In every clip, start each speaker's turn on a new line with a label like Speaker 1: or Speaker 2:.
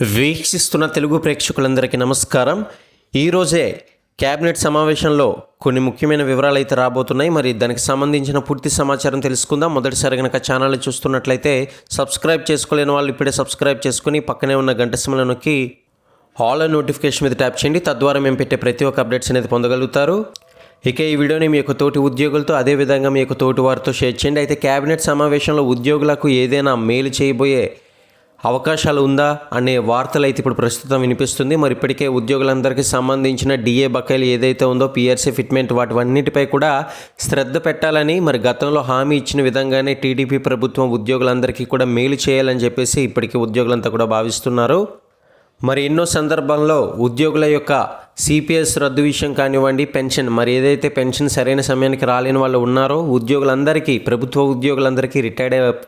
Speaker 1: వీక్షిస్తున్న తెలుగు ప్రేక్షకులందరికీ నమస్కారం. ఈరోజే కేబినెట్ సమావేశంలో కొన్ని ముఖ్యమైన వివరాలు అయితే రాబోతున్నాయి. మరి దానికి సంబంధించిన పూర్తి సమాచారం తెలుసుకుందాం. మొదటిసారి కనుక ఛానల్ చూస్తున్నట్లయితే సబ్స్క్రైబ్ చేసుకోలేని వాళ్ళు ఇప్పుడే సబ్స్క్రైబ్ చేసుకుని పక్కనే ఉన్న గంట సిమ్లో నొక్కి హాల్ నోటిఫికేషన్ మీద ట్యాప్ చేయండి. తద్వారా మేము పెట్టే ప్రతి ఒక్క అప్డేట్స్ అనేది పొందగలుగుతారు. ఇక ఈ వీడియోని మీ యొక్క తోటి ఉద్యోగులతో అదేవిధంగా మీ యొక్క తోటి వారితో షేర్ చేయండి. అయితే కేబినెట్ సమావేశంలో ఉద్యోగులకు ఏదైనా మేలు చేయబోయే అవకాశాలు ఉందా అనే వార్తలు అయితే ఇప్పుడు ప్రస్తుతం వినిపిస్తుంది. మరి ఇప్పటికే ఉద్యోగులందరికీ సంబంధించిన డిఏ బకాయిలు ఏదైతే ఉందో పిఆర్సీ ఫిట్మెంట్ వాటివన్నిటిపై కూడా శ్రద్ధ పెట్టాలని మరి గతంలో హామీ ఇచ్చిన విధంగానే టీడీపీ ప్రభుత్వం ఉద్యోగులందరికీ కూడా మేలు చేయాలని చెప్పేసి ఇప్పటికీ ఉద్యోగులంతా కూడా భావిస్తున్నారు. మరి ఎన్నో సందర్భాల్లో ఉద్యోగుల యొక్క సిపిఎస్ రద్దు విషయం కానివ్వండి పెన్షన్ మరి ఏదైతే పెన్షన్ సరైన సమయానికి రాలేని వాళ్ళు ఉన్నారో ఉద్యోగులందరికీ ప్రభుత్వ ఉద్యోగులందరికీ రిటైర్డ్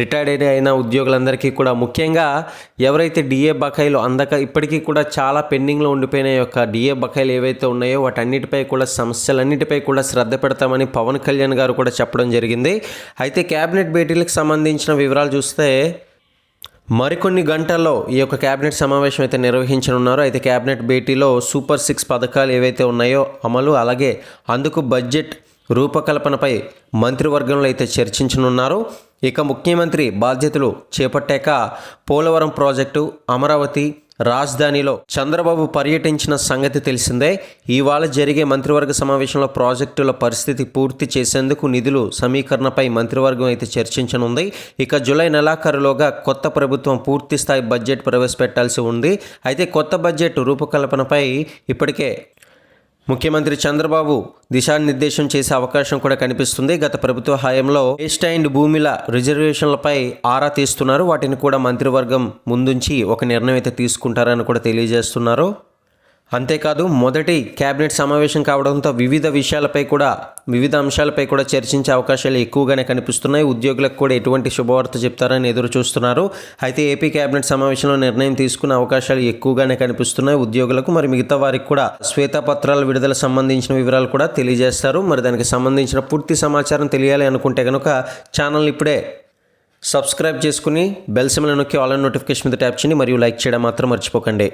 Speaker 1: రిటైర్డ్ అయిన ఉద్యోగులందరికీ కూడా ముఖ్యంగా ఎవరైతే డిఏ బకాయిలు అందక ఇప్పటికీ కూడా చాలా పెండింగ్లో ఉండిపోయిన యొక్క డిఏ బకాయిలు ఏవైతే ఉన్నాయో వాటన్నిటిపై కూడా సమస్యలన్నిటిపై కూడా శ్రద్ధ పెడతామని పవన్ కళ్యాణ్ గారు కూడా చెప్పడం జరిగింది. అయితే కేబినెట్ భేటీలకు సంబంధించిన వివరాలు చూస్తే మరికొన్ని గంటల్లో ఈ యొక్క కేబినెట్ సమావేశం అయితే నిర్వహించనున్నారు. అయితే కేబినెట్ భేటీలో సూపర్ సిక్స్ పథకాలు ఏవైతే ఉన్నాయో అమలు అలాగే అందుకు బడ్జెట్ రూపకల్పనపై మంత్రివర్గంలో అయితే చర్చించనున్నారు. ఇక ముఖ్యమంత్రి బాధ్యతలు చేపట్టాక పోలవరం ప్రాజెక్టు అమరావతి రాజధానిలో చంద్రబాబు పర్యటించిన సంగతి తెలిసిందే. ఇవాళ జరిగే మంత్రివర్గ సమావేశంలో ప్రాజెక్టుల పరిస్థితి పూర్తి చేసేందుకు నిధులు సమీకరణపై మంత్రివర్గం అయితే చర్చించనుంది. ఇక జూలై నెలాఖరులోగా కొత్త ప్రభుత్వం పూర్తి స్థాయి బడ్జెట్ ప్రవేశపెట్టాల్సి ఉంది. అయితే కొత్త బడ్జెట్ రూపకల్పనపై ఇప్పటికే ముఖ్యమంత్రి చంద్రబాబు దిశానిర్దేశం చేసే అవకాశం కూడా కనిపిస్తుంది. గత ప్రభుత్వ హయాంలో వేస్ట్ అండ్ భూమిల రిజర్వేషన్లపై ఆరా తీస్తున్నారు. వాటిని కూడా మంత్రివర్గం ముందుంచి ఒక నిర్ణయం అయితే తీసుకుంటారని కూడా తెలియజేస్తున్నారు. అంతేకాదు మొదటి కేబినెట్ సమావేశం కావడంతో వివిధ విషయాలపై కూడా వివిధ అంశాలపై కూడా చర్చించే అవకాశాలు ఎక్కువగానే కనిపిస్తున్నాయి. ఉద్యోగులకు కూడా ఎటువంటి శుభవార్త చెప్తారని ఎదురు చూస్తున్నారు. అయితే ఏపీ కేబినెట్ సమావేశంలో నిర్ణయం తీసుకునే అవకాశాలు ఎక్కువగానే కనిపిస్తున్నాయి. ఉద్యోగులకు మరి మిగతా వారికి కూడా శ్వేతపత్రాల విడుదల సంబంధించిన వివరాలు కూడా తెలియజేస్తారు. మరి దానికి సంబంధించిన పూర్తి సమాచారం తెలియాలి అనుకుంటే కనుక ఛానల్ ఇప్పుడే సబ్స్క్రైబ్ చేసుకుని బెల్ సిమ్లను నొక్కి ఆల్ నోటిఫికేషన్ మీద ట్యాప్ చేయండి. మరియు లైక్ చేయడం మాత్రం మర్చిపోకండి.